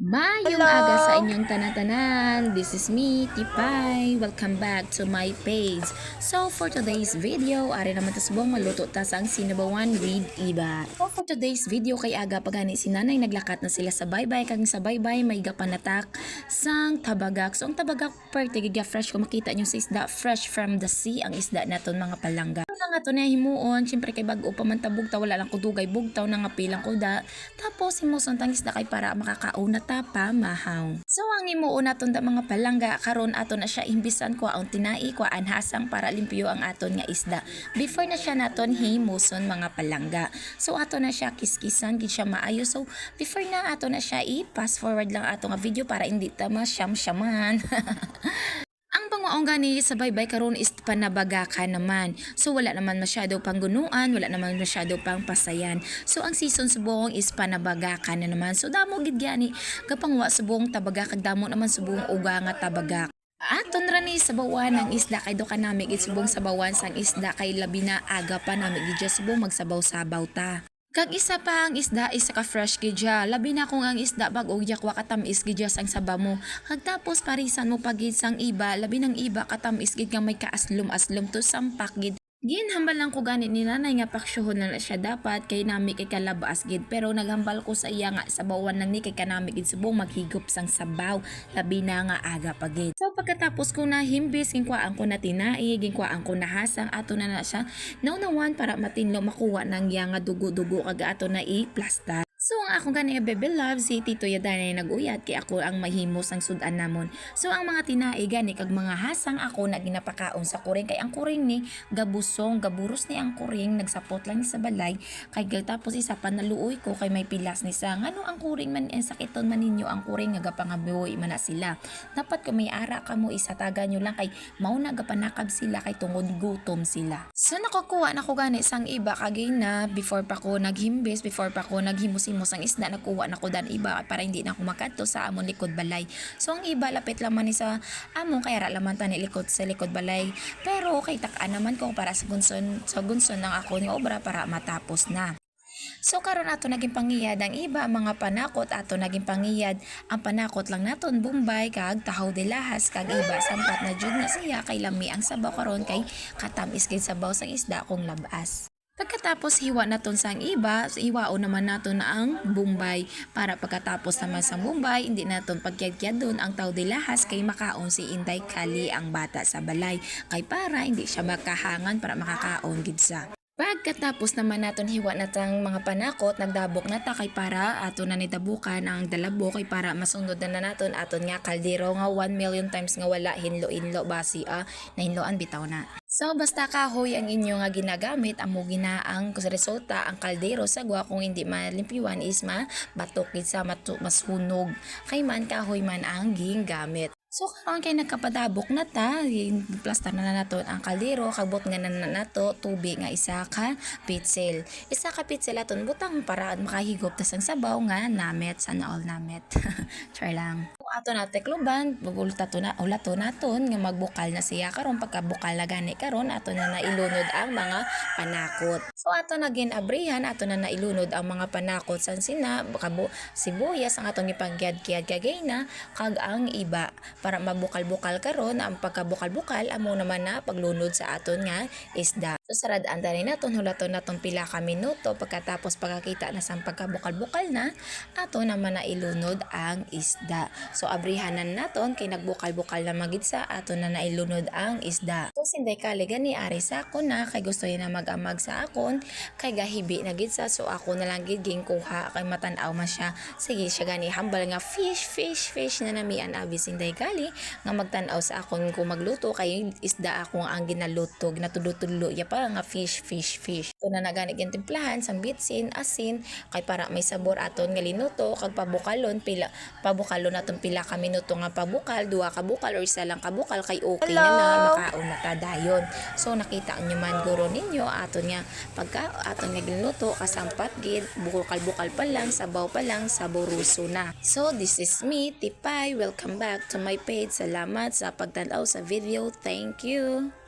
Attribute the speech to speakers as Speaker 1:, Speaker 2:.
Speaker 1: Mayong
Speaker 2: Hello!
Speaker 1: aga sa inyong tanatanan. This is me, Tipay. Welcome back to my page. So, for today's video, ari naman ta subong maluto ta sa ang sinabawan with iba. So, for today's video, kay aga pagani si nanay naglakat na sila sa baybay. Kag sa baybay, may gapanatak sang tabagak. So, ang tabagak, parte giga fresh. Kung makita nyo sa isda, fresh from the sea, ang isda naton mga palangga. Ano nga to na himuon, syempre kay bago pa man ta bugtaw, wala lang ko dugay bugtaw na nga pilang kuda. Tapos himuson tang isda kay para makakauna ta pa mahaw. So ang himuon naton da mga palangga karon ato na siya imbisan ko ang tinai ko anhasang para limpyo ang aton nga isda. Before na siya naton himuson mga palangga. So ato na siya kiskisan gid siya maayo. So before na ato na siya i-pass forward lang ato nga video para hindi ta masyam-syaman. Ang panguong gani sa baybay karon is panabagaka naman. So wala naman masyado pang gunuan, wala naman masyado pang pasayan. So ang season subong is panabagaka na naman. So damo gid gani kapangwa subong tabaga kag damo naman subong uga nga tabaga. Aton ra ni sa bawan ng isda kay do kanami gid subong sa bawan sang isda kay labi na aga pa nami gid subong magsabaw-sabaw ta. Kag isa pa ang isda isa ka fresh gidya. Labi na kung ang isda bag og yakwa katamis gidya sang saba mo. Kag tapos parisan mo pagid sang iba, labi ng iba katamis gid nga may kaaslom-aslom to sampak gid. Ginhambal lang ko gani ni nanay nga paksyohon na, siya dapat kay nami kay kalabas gid pero naghambal ko sa iya nga sa bawan lang ni kay kanami gid subong maghigop sang sabaw labi na nga aga pagid. So pagkatapos ko na himbis ginkwaan ko na tinai ginkwaan ko na hasang ato na na siya naunawan para matinlo makuha ng iya nga dugo-dugo kag ato na i-plasta. So ang akong gani nga bebe love si Tito Yadanay naguyat kay ako ang mahimos ang sudan namon. So ang mga tinai gani kag mga hasang ako na ginapakaon sa kuring kay ang kuring ni gabusong gaburos ni ang kuring nagsapot lang ni sa balay kay tapos isa pa naluoy ko kay may pilas ni sa ngano ang kuring man en sakiton man ninyo ang kuring nga gapangabuhi man na sila. Dapat kung may ara ka mo isataga nyo lang kay mao na gapanakab sila kay tungod gutom sila. So nakukuha na ko gani sang iba kagay na before pa ko naghimbis before pa ko naghimos-himos ang isda nakuha na ko dan iba para hindi na ako makadto sa amon likod balay. So ang iba lapit laman ni sa amon kaya ra laman ta likod sa likod balay. Pero kay takaan naman ko para sa gunson sa gunson ng ako ni obra para matapos na. So karon ato naging pangiyad ang iba mga panakot ato naging pangiyad ang panakot lang naton Bombay kag tahaw de lahas kag iba sampat na jud na siya kay lami ang sabaw karon kay katamis gid sabaw sang isda kong labas. Pagkatapos hiwa naton sang iba, hiwao naman naton na ang Bombay para pagkatapos naman sa Bombay, hindi naton pagkyadkyad doon ang tao de lahas kay makaon si Inday Kali ang bata sa balay kay para hindi siya makahangan para makakaon gid sa. Pagkatapos naman naton hiwa natang mga panakot, nagdabok na ta kay para ato na nidabukan ang dalabo kay para masunod na, na naton aton nga kaldero nga 1 million times nga wala hinlo-inlo basi ah, na hinloan bitaw na. So basta kahoy ang inyo nga ginagamit amo ginaang resulta ang kaldero sa gwa kung hindi malimpyuan is ma batok sa masunog kay man kahoy man ang gingamit. So karon kay nagkapadabok na ta, plastar na na naton ang kaldero, kagbot nga na na nato tubig nga isa ka pitsel. Isa ka pitsel aton butang para makahigop ta sang sabaw nga namet sana all namet. Try lang. Ato na tekluban, to na ulato naton nga magbukal na siya karon pagkabukal na gani karon ato na nailunod ang mga panakot. So ato na ginabrihan ato na nailunod ang mga panakot san sina kabo sibuyas ang atong gipagyad-gyad kagay na kag ang iba para mabukal-bukal karon ang pagkabukal-bukal amo naman na paglunod sa aton nga isda. So sarad andanin naton hulaton naton pila ka minuto pagkatapos pagkakita na sang pagkabukal-bukal na ato naman na ilunod ang isda. So abrihanan naton kay nagbukal-bukal na magid sa ato na nailunod ang isda. So sinday kali gani ari sa akon na kay gusto na mag-amag sa akon kay gahibi na gid sa so ako na lang gid ging kuha kay matan-aw man siya. Sige siya gani hambal nga fish fish fish na nami an abi sinday kali nga magtan-aw sa akon kung magluto kay isda ako ang ginaluto ginatulo-tulo ya pa nga fish fish fish. So na nagani gin timplahan sang bitsin asin kay para may sabor aton nga linuto kag pabukalon pila pabukalon naton pila ka minuto nga pabukal duha ka bukal or isa lang ka bukal kay okay na na
Speaker 2: Hello?
Speaker 1: makaon na ta dayon. So nakita nyo man guro ninyo aton nga pagka aton nga ginuto kasampat gid bukal-bukal pa lang sabaw pa lang saboruso na. So this is me Tipay. Welcome back to my page. Salamat sa pagtanaw sa video. Thank you.